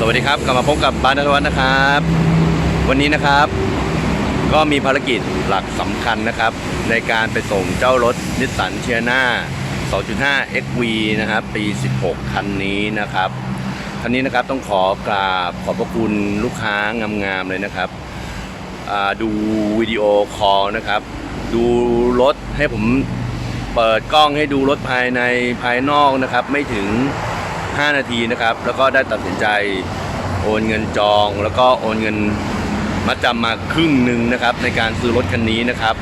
สวัสดีครับกลับมาพบกับบ้านนทวัฒน์นะครับ วันนี้นะครับ ก็มีภารกิจหลักสำคัญนะครับ ในการไปส่งเจ้ารถนิสสันเชียนา2.5 XV นะครับ ปี 16 คันนี้นะครับคันนี้นะครับต้องขอกราบขอบพระคุณลูกค้างามๆเลยนะครับดูวิดีโอคอลนะครับ ดูรถให้ผมเปิดกล้องให้ดูรถภายในภายนอกนะครับ ไม่ถึง 5 นาทีนะครับ แล้วก็ได้ตัดสินใจโอนเงินจอง แล้วก็โอนเงินมาจำมาครึ่งหนึ่งนะครับ ในการซื้อรถคันนี้นะครับ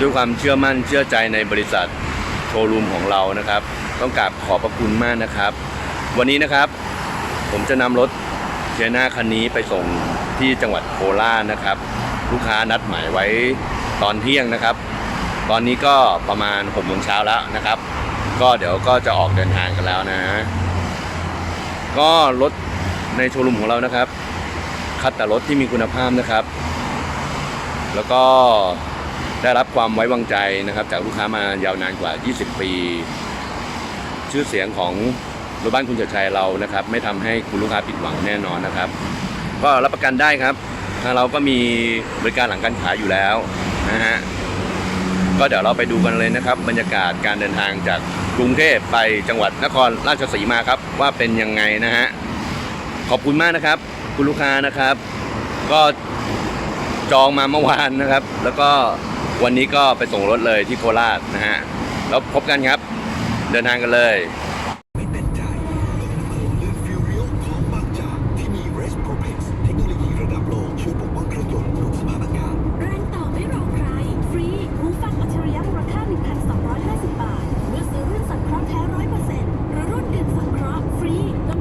ด้วยความเชื่อมั่นเชื่อใจในบริษัทโชว์รูมของเรานะครับ ต้องกราบขอบพระคุณมากนะครับ วันนี้นะครับ ผมจะนำรถเชียนาคันนี้ไปส่งที่จังหวัดโคราชนะครับ ลูกค้านัดหมายไว้ตอนเที่ยงนะครับ ตอนนี้ก็ประมาณ6โมงเช้าแล้วนะครับ ก็เดี๋ยวก็จะออกเดินทางกันแล้วนะ ก็รถในโชว์รูมของเรานะครับ คัดแต่รถที่มีคุณภาพนะครับ แล้วก็ได้รับความไว้วางใจนะครับ จากลูกค้ามายาวนานกว่า 20 ปี ชื่อเสียงของรถบ้านคุณเฉดชัยเรานะครับ ไม่ทำให้คุณลูกค้าผิดหวังแน่นอนนะครับ ก็รับประกันได้ครับทางเราก็มีบริการหลังการขายอยู่แล้วนะฮะก็เดี๋ยวเราไปดูกันเลยนะครับ บรรยากาศการเดินทางจาก กรุงเทพไปจังหวัดนครราชสีมาครับ ว่าเป็นยังไงนะฮะขอบคุณมากนะครับ คุณลูกค้านะครับ ก็จองมาเมื่อวานนะครับ แล้วก็วันนี้ก็ไปส่งรถเลยที่โคราชนะฮะแล้วพบกันครับ เดินทางกันเลย ไม่แน่นใจเลือกน้ำมันลื่นฟิวเรียลของบางจากที่มี Race Propex เทคโนโลยีระดับโลกช่วยปกป้องเครื่องยนต์ทุกสภาพอากาศ แรงต่อไม่รอใคร ฟรี หูฟังอัจฉริยะมูลค่า 1,250 บาท เมื่อซื้อรุ่นสังเคราะห์แท้ 100%หรือรุ่นกึ่งสังเคราะห์ฟรีล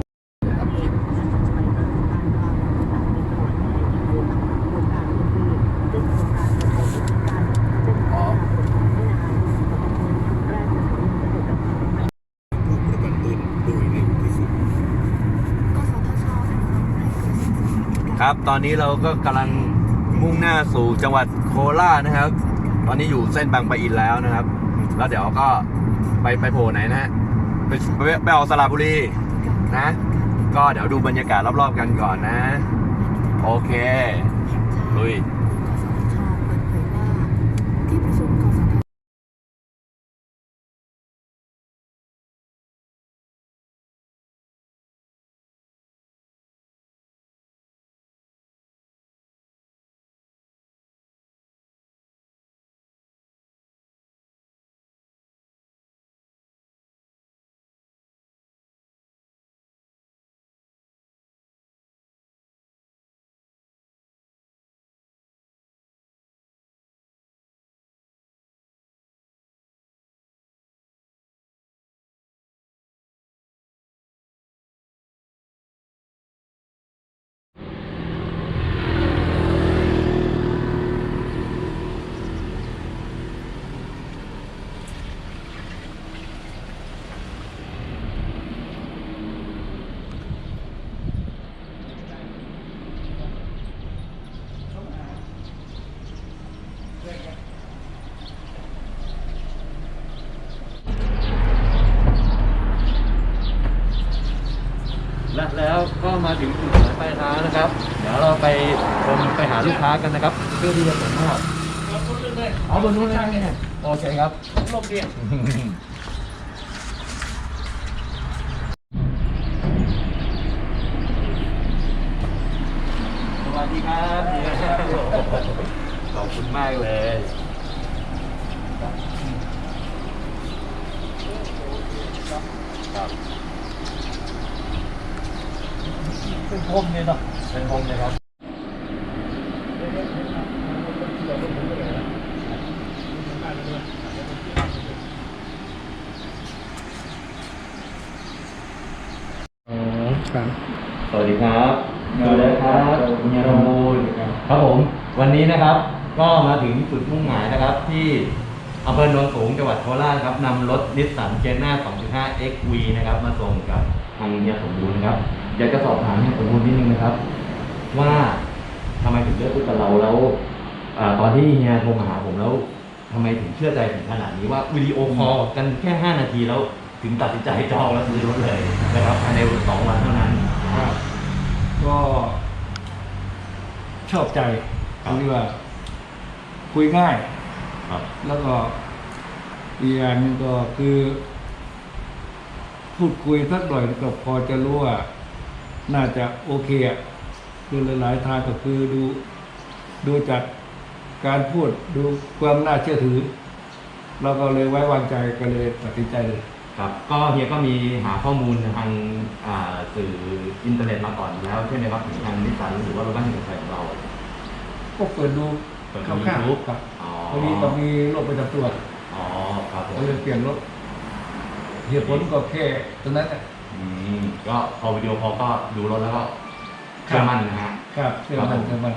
ง ผู้ประกันตนโดยเร็วที่สุด ครับ ตอนนี้เราก็กำลังมุ่งหน้าสู่จังหวัดโคราชนะครับ ตอนนี้อยู่เส้นบางปะอินแล้วนะครับ แล้วเดี๋ยวก็ไปไปโผล่ไหนนะฮะไปไปไปออกสระบุรีนะ ก็เดี๋ยวดูบรรยากาศรอบๆกันก่อนนะ โอเคลุย ที่ประชุมกสท และแล้ว ก็มาถึงจุดหมายปลายทางนะครับ เดี๋ยวเราไปชมไปหาลูกค้ากันนะครับ เพื่อที่จะส่งมอบเอาบนนู้นเลยนะโอเคครับลมเรียนสวัสดีครับขอบคุณมากเลย เป็นพรมเลยเนาะเป็นพรมเลยครับครับสวัสดีครับสวัสดีครับคุณยาโมูลครับผม วันนี้นะครับ ก็มาถึงจุดมุ่งหมายนะครับ ที่อำเภอโนนสูงจังหวัดโคราชครับนำรถนิสสันเจน่า 2.5 XV นะครับ มาส่งกับทางเฮียสมบูรณ์นะครับ อยากจะสอบถามเฮียสมบูรณ์นิดนึงนะครับ ว่าทำไมถึงเลือกพูดกับเราแล้วอ่าตอนที่เฮียโทรมาหาผมแล้วทำไมถึงเชื่อใจถึงขนาดนี้ว่าวิดีโอคอลกันแค่5นาทีแล้วถึงตัดสินใจจองแล้วซื้อรถเลยนะครับภายในสองวันเท่านั้น ครับชอบใจครับเรียกว่า คุยง่าย ครับแล้วก็อีกอย่างหนึงก็คือ พูดคุยสักหน่อยก็พอจะรู้ว่า น่าจะโอเคอะคือหลายๆทางก็คือดูดูจากการพูดดูความน่าเชื่อถือ เราก็เลยไว้วางใจก็เลยตัดสินใจเลย ครับก็เฮียก็มีหาข้อมูลทางอ่าสื่ออินเทอร์เน็ตมาก่อนแล้วใช่ไหมครับถึงทางนิสสันหรือว่ารถบ้านเอกชัยของเราก็เปิดดูเปิดคดูร่าว YouTube ๆครับอ๋อพอดีก็มีโรคประจำตัวอ๋อครับผมก็เลยเปลี่ยนรถเหตุผลก็แค่ตรงนั้นแหละ อืมก็พอวิดีโอคอลก็ดูรถแล้วก็เชื่อมั่นนะฮะ ครับเชื่อครัมับนผมเชื่อมัน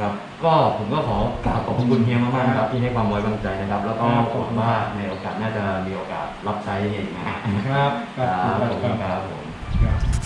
ครับ ก็ผมก็ขอกราบขอบคุณเฮียมากๆนะครับที่ให้ความไว้วางใจนะครับ แล้วก็ครับหวังว่าในโอกาสน่าจะมีโอกาสรับใช้เฮียอีกนะฮะครับคครัรับบขอบคุณครับผม ครับ